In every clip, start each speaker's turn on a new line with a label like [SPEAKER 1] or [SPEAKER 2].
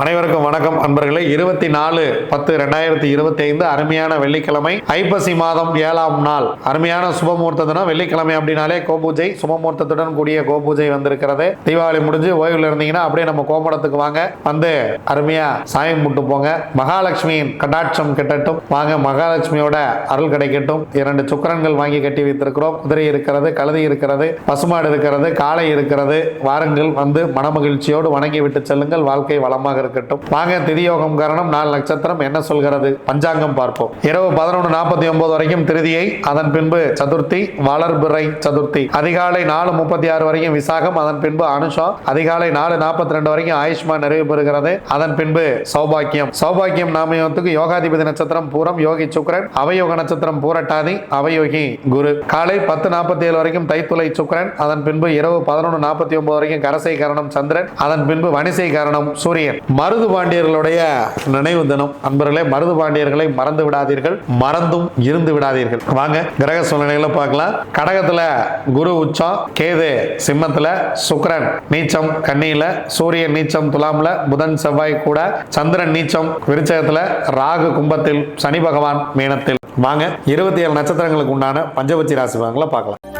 [SPEAKER 1] அனைவருக்கும் வணக்கம் அன்பர்களே. இருபத்தி நாலு பத்து ரெண்டாயிரத்தி இருபத்தி ஐந்து அருமையான வெள்ளிக்கிழமை. ஐப்பசி மாதம் ஏழாம் நாள். அருமையான சுபமுகூர்த்த தினம். வெள்ளிக்கிழமை அப்படின்னாலே கோபூஜை. சுபமுகூர்த்தத்துடன் கூடிய கோபூஜை வந்திருக்கிறது. தீபாவளி முடிஞ்சு ஓய்வில் இருந்தீங்கன்னா அப்படியே நம்ம கோமடத்துக்கு வாங்க. வந்து அருமையா சாமி முட்டு போங்க. மகாலட்சுமியின் கடாட்சம் கிட்டட்டும். வாங்க மகாலட்சுமியோட அருள் கிடைக்கட்டும். இரண்டு சுக்கரன்கள் வாங்கி கட்டி வைத்திருக்கிறோம். குதிரை இருக்கிறது கழுதி இருக்கிறது பசுமாடு இருக்கிறது காளை இருக்கிறது. வாருங்கள் வந்து மனமகிழ்ச்சியோடு வணங்கி விட்டு செல்லுங்கள். வாழ்க்கை வளமாக இருக்கட்டும். வாங்க திதியோகம் காரணம் நாலு நட்சத்திரம். என்ன சொல்கிறது? பஞ்சாங்கம் பார்ப்போம். இரவு பதினொன்று நாற்பத்தி ஒன்பது வரைக்கும் திருதியை அதன் பின்பு சதுர்த்தி வளர்பிறை சதுர்த்தி. அதிகாலை நாலு முப்பத்தி ஆறு வரைக்கும் விசாகம் அதன் பின்பு அனுஷம் அதிகாலை நாலு நாற்பத்தி ரெண்டு வரைக்கும் ஆயுஷ்மான் நிறைவு பெறுகிறது. அதன் பின்பு சௌபாக்கியம். சௌபாக்கியம் நாமயத்துக்கு யோகாதிபதி நட்சத்திரம் பூரம் யோகி சுக்கரன். அவயோக நட்சத்திரம் பூரட்டாதி அவயோகி குரு. காலை பத்து நாற்பத்தி ஏழு வரைக்கும் தைத்துளை சுக்கரன். அதன் பின்பு இரவு பதினொன்று நாற்பத்தி ஒன்பது வரைக்கும் கரசை கரணம் சந்திரன். அதன் பின்பு வனிசை கரணம் சூரியன். மருது பாண்டியர்களுடைய நினைவு தினம். அன்பர்களே மருது பாண்டியர்களை மறந்து விடாதீர்கள். மறந்தும் இருந்து விடாதீர்கள். வாங்க கிரக சூழ்நிலைகளை பார்க்கலாம். கடகத்துல குரு உச்சம் கேது சிம்மத்துல சுக்கரன் நீச்சம் கன்னியில சூரியன் நீச்சம் துலாம்ல புதன் செவ்வாய் கூட சந்திரன் நீச்சம் விருச்சகத்துல ராகு கும்பத்தில் சனி பகவான் மீனத்தில். வாங்க இருபத்தி ஏழு நட்சத்திரங்களுக்கு உண்டான பஞ்சபட்சி ராசி பலன்களை பார்க்கலாம்.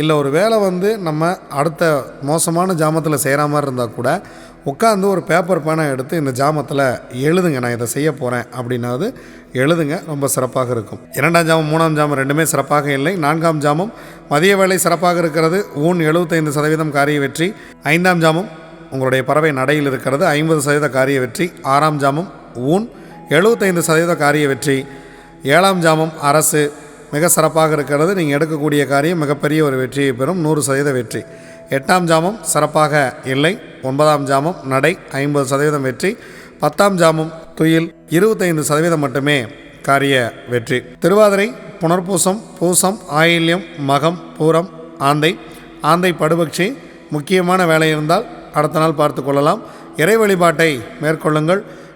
[SPEAKER 1] இல்லை ஒரு வேலை வந்து நம்ம அடுத்த மோசமான ஜாமத்தில் செய்கிற மாதிரி இருந்தால் கூட உட்காந்து ஒரு பேப்பர் பேனை எடுத்து இந்த ஜாமத்தில் எழுதுங்க நான் இதை செய்ய போகிறேன் அப்படின்னாவது எழுதுங்க ரொம்ப சிறப்பாக இருக்கும். இரண்டாம் ஜாமம் மூணாம் ஜாமம் ரெண்டுமே சிறப்பாக இல்லை. நான்காம் ஜாமம் மதிய வேலை சிறப்பாக இருக்கிறது. ஊன் எழுபத்தைந்து சதவீதம் காரிய வெற்றி. ஐந்தாம் ஜாமம் உங்களுடைய பறவை நடையில் இருக்கிறது. ஐம்பது சதவீத காரிய வெற்றி. ஆறாம் ஜாமம் ஊன் எழுபத்தைந்து சதவீத காரிய வெற்றி. ஏழாம் ஜாமம் அரசு. மிக சிறப்பாக இருக்கிறது. நீங்கள் எடுக்கக்கூடிய காரியம் மிகப்பெரிய ஒரு வெற்றியை பெறும். நூறு சதவீத வெற்றி. எட்டாம் ஜாமம் சிறப்பாக இல்லை. ஒன்பதாம் ஜாமம் நடை ஐம்பது சதவீதம் வெற்றி. பத்தாம் ஜாமம் துயில் இருபத்தைந்து சதவீதம் மட்டுமே காரிய வெற்றி. திருவாதிரை புனர்பூசம் பூசம் ஆயில்யம் மகம் பூரம் ஆந்தை. ஆந்தை படுபக்ஷி முக்கியமான வேலை இருந்தால் அடுத்த நாள் பார்த்து கொள்ளலாம். இறை வழிபாட்டை மேற்கொள்ளுங்கள்.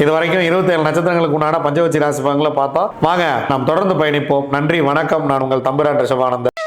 [SPEAKER 1] இது வரைக்கும் இருபத்தேழு நட்சத்திரங்களுக்கு உண்டான பஞ்சவச்சி ராசி பங்களை பார்த்தோம் வாங்க நாம் தொடர்ந்து பயணிப்போம். நன்றி வணக்கம். நான் உங்கள் தம்புரான் ரிஷபானந்தர்